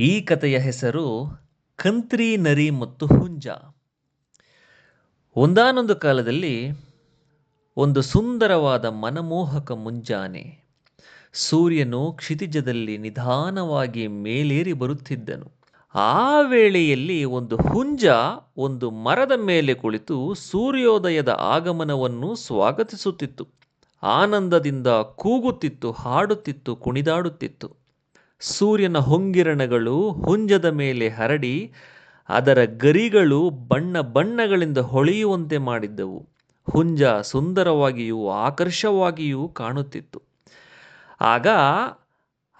ಈ ಕಥೆಯ ಹೆಸರು ಕಂತ್ರಿ, ನರಿ ಮತ್ತು ಹುಂಜ. ಒಂದಾನೊಂದು ಕಾಲದಲ್ಲಿ ಒಂದು ಸುಂದರವಾದ ಮನಮೋಹಕ ಮುಂಜಾನೆ ಸೂರ್ಯನು ಕ್ಷಿತಿಜದಲ್ಲಿ ನಿಧಾನವಾಗಿ ಮೇಲೇರಿ ಬರುತ್ತಿದ್ದನು. ಆ ವೇಳೆಯಲ್ಲಿ ಒಂದು ಹುಂಜ ಒಂದು ಮರದ ಮೇಲೆ ಕುಳಿತು ಸೂರ್ಯೋದಯದ ಆಗಮನವನ್ನು ಸ್ವಾಗತಿಸುತ್ತಿತ್ತು. ಆನಂದದಿಂದ ಕೂಗುತ್ತಿತ್ತು, ಹಾಡುತ್ತಿತ್ತು, ಕುಣಿದಾಡುತ್ತಿತ್ತು. ಸೂರ್ಯನ ಹೊಂಗಿರಣಗಳು ಹುಂಜದ ಮೇಲೆ ಹರಡಿ ಅದರ ಗರಿಗಳು ಬಣ್ಣ ಬಣ್ಣಗಳಿಂದ ಹೊಳೆಯುವಂತೆ ಮಾಡಿದ್ದವು. ಹುಂಜ ಸುಂದರವಾಗಿಯೂ ಆಕರ್ಷವಾಗಿಯೂ ಕಾಣುತ್ತಿತ್ತು. ಆಗ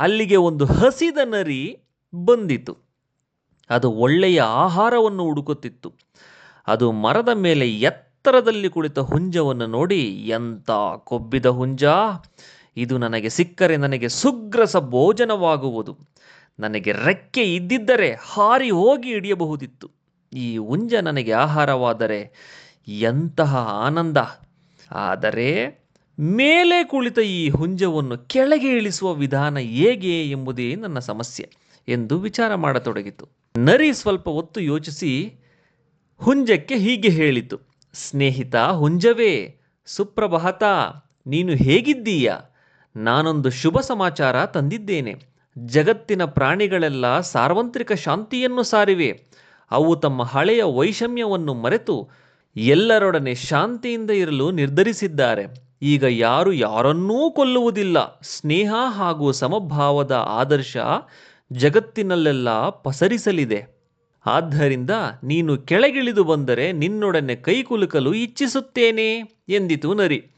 ಅಲ್ಲಿಗೆ ಒಂದು ಹಸಿದ ನರಿ ಬಂದಿತು. ಅದು ಒಳ್ಳೆಯ ಆಹಾರವನ್ನು ಹುಡುಕುತ್ತಿತ್ತು. ಅದು ಮರದ ಮೇಲೆ ಎತ್ತರದಲ್ಲಿ ಕುಳಿತ ಹುಂಜವನ್ನು ನೋಡಿ, ಎಂಥ ಕೊಬ್ಬಿದ ಹುಂಜ! ಇದು ನನಗೆ ಸಿಕ್ಕರೆ ನನಗೆ ಸುಗ್ರಸ ಭೋಜನವಾಗುವುದು. ನನಗೆ ರೆಕ್ಕೆ ಇದ್ದಿದ್ದರೆ ಹಾರಿ ಹೋಗಿ ಹಿಡಿಯಬಹುದಿತ್ತು. ಈ ಹುಂಜ ನನಗೆ ಆಹಾರವಾದರೆ ಎಂತಹ ಆನಂದ. ಆದರೆ ಮೇಲೆ ಕುಳಿತ ಈ ಹುಂಜವನ್ನು ಕೆಳಗೆ ಇಳಿಸುವ ವಿಧಾನ ಹೇಗೆ ಎಂಬುದೇ ನನ್ನ ಸಮಸ್ಯೆ ಎಂದು ವಿಚಾರ ಮಾಡತೊಡಗಿತು. ನರಿ ಸ್ವಲ್ಪ ಹೊತ್ತು ಯೋಚಿಸಿ ಹುಂಜಕ್ಕೆ ಹೀಗೆ ಹೇಳಿತು. ಸ್ನೇಹಿತ ಹುಂಜವೇ, ಸುಪ್ರಭಾತ, ನೀನು ಹೇಗಿದ್ದೀಯ? ನಾನೊಂದು ಶುಭ ಸಮಾಚಾರ ತಂದಿದ್ದೇನೆ. ಜಗತ್ತಿನ ಪ್ರಾಣಿಗಳೆಲ್ಲ ಸಾರ್ವತ್ರಿಕ ಶಾಂತಿಯನ್ನು ಸಾರಿವೆ. ಅವು ತಮ್ಮ ಹಳೆಯ ವೈಷಮ್ಯವನ್ನು ಮರೆತು ಎಲ್ಲರೊಡನೆ ಶಾಂತಿಯಿಂದ ಇರಲು ನಿರ್ಧರಿಸಿದ್ದಾರೆ. ಈಗ ಯಾರು ಯಾರನ್ನೂ ಕೊಲ್ಲುವುದಿಲ್ಲ. ಸ್ನೇಹ ಹಾಗೂ ಸಮಭಾವದ ಆದರ್ಶ ಜಗತ್ತಿನಲ್ಲೆಲ್ಲ ಪಸರಿಸಲಿದೆ. ಆದ್ದರಿಂದ ನೀನು ಕೆಳಗಿಳಿದು ಬಂದರೆ ನಿನ್ನೊಡನೆ ಕೈಕುಲುಕಲು ಇಚ್ಛಿಸುತ್ತೇನೆ ಎಂದಿತು ನರಿ.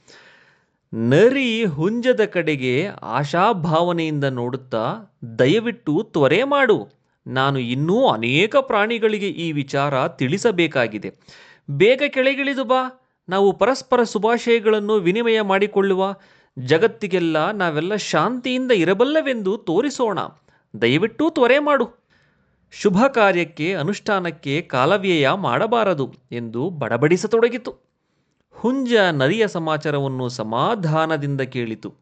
ನರಿ ಹುಂಜದ ಕಡೆಗೆ ಆಶಾಭಾವನೆಯಿಂದ ನೋಡುತ್ತಾ, ದಯವಿಟ್ಟು ತ್ವರೆ ಮಾಡು. ನಾನು ಇನ್ನೂ ಅನೇಕ ಪ್ರಾಣಿಗಳಿಗೆ ಈ ವಿಚಾರ ತಿಳಿಸಬೇಕಾಗಿದೆ. ಬೇಗ ಕೆಳಗಿಳಿದು ಬಾ. ನಾವು ಪರಸ್ಪರ ಶುಭಾಶಯಗಳನ್ನು ವಿನಿಮಯ ಮಾಡಿಕೊಳ್ಳುವ ಜಗತ್ತಿಗೆಲ್ಲ ನಾವೆಲ್ಲ ಶಾಂತಿಯಿಂದ ಇರಬಲ್ಲವೆಂದು ತೋರಿಸೋಣ. ದಯವಿಟ್ಟು ತ್ವರೆ ಮಾಡು. ಶುಭ ಕಾರ್ಯಕ್ಕೆ, ಅನುಷ್ಠಾನಕ್ಕೆ ಕಾಲವ್ಯಯ ಮಾಡಬಾರದು ಎಂದು ಬಡಬಡಿಸತೊಡಗಿತು. ಹುಂಜ ನರಿಯ ಸಮಾಚಾರವನ್ನು ಸಮಾಧಾನದಿಂದ ಕೇಳಿತು.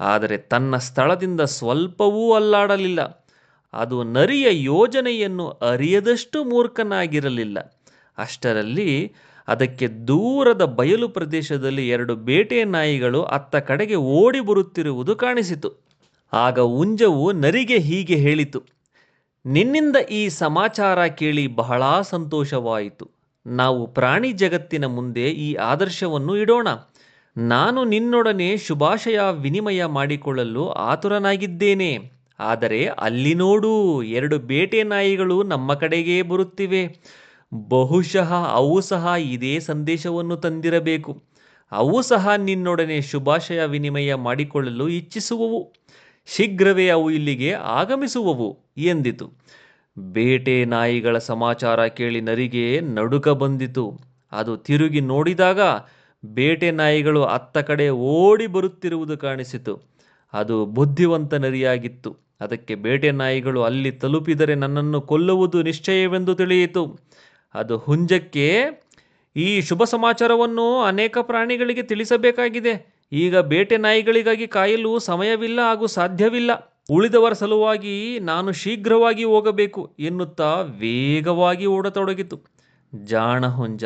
ಆದರೆ ತನ್ನ ಸ್ಥಳದಿಂದ ಸ್ವಲ್ಪವೂ ಅಲ್ಲಾಡಲಿಲ್ಲ. ಅದು ನರಿಯ ಯೋಜನೆಯನ್ನು ಅರಿಯದಷ್ಟು ಮೂರ್ಖನಾಗಿರಲಿಲ್ಲ. ಅಷ್ಟರಲ್ಲಿ ಅದಕ್ಕೆ ದೂರದ ಬಯಲು ಪ್ರದೇಶದಲ್ಲಿ ಎರಡು ಬೇಟೆ ನಾಯಿಗಳು ಅತ್ತ ಕಡೆಗೆ ಓಡಿ ಬರುತ್ತಿರುವುದು ಕಾಣಿಸಿತು. ಆಗ ಉಂಜವು ನರಿಗೆ ಹೀಗೆ ಹೇಳಿತು. ನಿನ್ನಿಂದ ಈ ಸಮಾಚಾರ ಕೇಳಿ ಬಹಳ ಸಂತೋಷವಾಯಿತು. ನಾವು ಪ್ರಾಣಿ ಜಗತ್ತಿನ ಮುಂದೆ ಈ ಆದರ್ಶವನ್ನು ಇಡೋಣ. ನಾನು ನಿನ್ನೊಡನೆ ಶುಭಾಶಯ ವಿನಿಮಯ ಮಾಡಿಕೊಳ್ಳಲು ಆತುರನಾಗಿದ್ದೇನೆ. ಆದರೆ ಅಲ್ಲಿ ನೋಡು, ಎರಡು ಬೇಟೆ ನಾಯಿಗಳು ನಮ್ಮ ಕಡೆಗೆ ಬರುತ್ತಿವೆ. ಬಹುಶಃ ಅವು ಸಹ ಇದೇ ಸಂದೇಶವನ್ನು ತಂದಿರಬೇಕು. ಅವು ಸಹ ನಿನ್ನೊಡನೆ ಶುಭಾಶಯ ವಿನಿಮಯ ಮಾಡಿಕೊಳ್ಳಲು ಇಚ್ಛಿಸುವವು. ಶೀಘ್ರವೇ ಅವು ಇಲ್ಲಿಗೆ ಆಗಮಿಸುವವು ಎಂದಿತು. ಬೇಟೆ ನಾಯಿಗಳ ಸಮಾಚಾರ ಕೇಳಿ ನರಿಗೆ ನಡುಕ ಬಂದಿತು. ಅದು ತಿರುಗಿ ನೋಡಿದಾಗ ಬೇಟೆ ನಾಯಿಗಳು ಅತ್ತ ಕಡೆ ಓಡಿ ಬರುತ್ತಿರುವುದು ಕಾಣಿಸಿತು. ಅದು ಬುದ್ಧಿವಂತ ನರಿಯಾಗಿತ್ತು. ಅದಕ್ಕೆ ಬೇಟೆ ನಾಯಿಗಳು ಅಲ್ಲಿ ತಲುಪಿದರೆ ನನ್ನನ್ನು ಕೊಲ್ಲುವುದು ನಿಶ್ಚಯವೆಂದು ತಿಳಿಯಿತು. ಅದು ಹುಂಜಕ್ಕೆ, ಈ ಶುಭ ಸಮಾಚಾರವನ್ನು ಅನೇಕ ಪ್ರಾಣಿಗಳಿಗೆ ತಿಳಿಸಬೇಕಾಗಿದೆ. ಈಗ ಬೇಟೆ ನಾಯಿಗಳಿಗಾಗಿ ಕಾಯಲು ಸಮಯವಿಲ್ಲ ಹಾಗೂ ಸಾಧ್ಯವಿಲ್ಲ. ಉಳಿದವರ ಸಲುವಾಗಿ ನಾನು ಶೀಘ್ರವಾಗಿ ಹೋಗಬೇಕು ಎನ್ನುತ್ತಾ ವೇಗವಾಗಿ ಓಡತೊಡಗಿತು. ಜಾಣ ಹುಂಜ,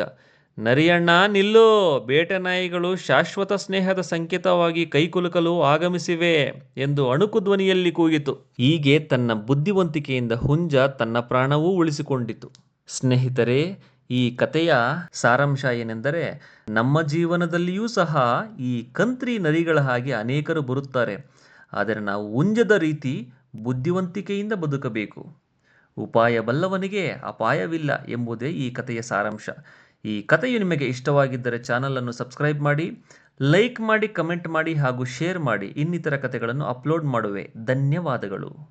ನರಿಯಣ್ಣ ನಿಲ್ಲು, ಬೇಟೆ ನಾಯಿಗಳು ಶಾಶ್ವತ ಸ್ನೇಹದ ಸಂಕೇತವಾಗಿ ಕೈಕುಲುಕಲು ಆಗಮಿಸಿವೆ ಎಂದು ಅಣುಕು ಧ್ವನಿಯಲ್ಲಿ ಕೂಗಿತು. ಹೀಗೆ ತನ್ನ ಬುದ್ಧಿವಂತಿಕೆಯಿಂದ ಹುಂಜ ತನ್ನ ಪ್ರಾಣವೂ ಉಳಿಸಿಕೊಂಡಿತು. ಸ್ನೇಹಿತರೆ, ಈ ಕಥೆಯ ಸಾರಾಂಶ ಏನೆಂದರೆ, ನಮ್ಮ ಜೀವನದಲ್ಲಿಯೂ ಸಹ ಈ ಕಂತ್ರಿ ನರಿಗಳ ಹಾಗೆ ಅನೇಕರು ಬರುತ್ತಾರೆ. ಆದರೆ ನಾವು ಉಂಜದ ರೀತಿ ಬುದ್ಧಿವಂತಿಕೆಯಿಂದ ಬದುಕಬೇಕು. ಉಪಾಯ ಬಲ್ಲವನಿಗೆ ಅಪಾಯವಿಲ್ಲ ಎಂಬುದೇ ಈ ಕಥೆಯ ಸಾರಾಂಶ. ಈ ಕಥೆಯು ನಿಮಗೆ ಇಷ್ಟವಾಗಿದ್ದರೆ ಚಾನಲನ್ನು ಸಬ್ಸ್ಕ್ರೈಬ್ ಮಾಡಿ, ಲೈಕ್ ಮಾಡಿ, ಕಮೆಂಟ್ ಮಾಡಿ ಹಾಗೂ ಶೇರ್ ಮಾಡಿ ಇನ್ನಿತರ ಕಥೆಗಳನ್ನು ಅಪ್ಲೋಡ್ ಮಾಡುವೆ. ಧನ್ಯವಾದಗಳು.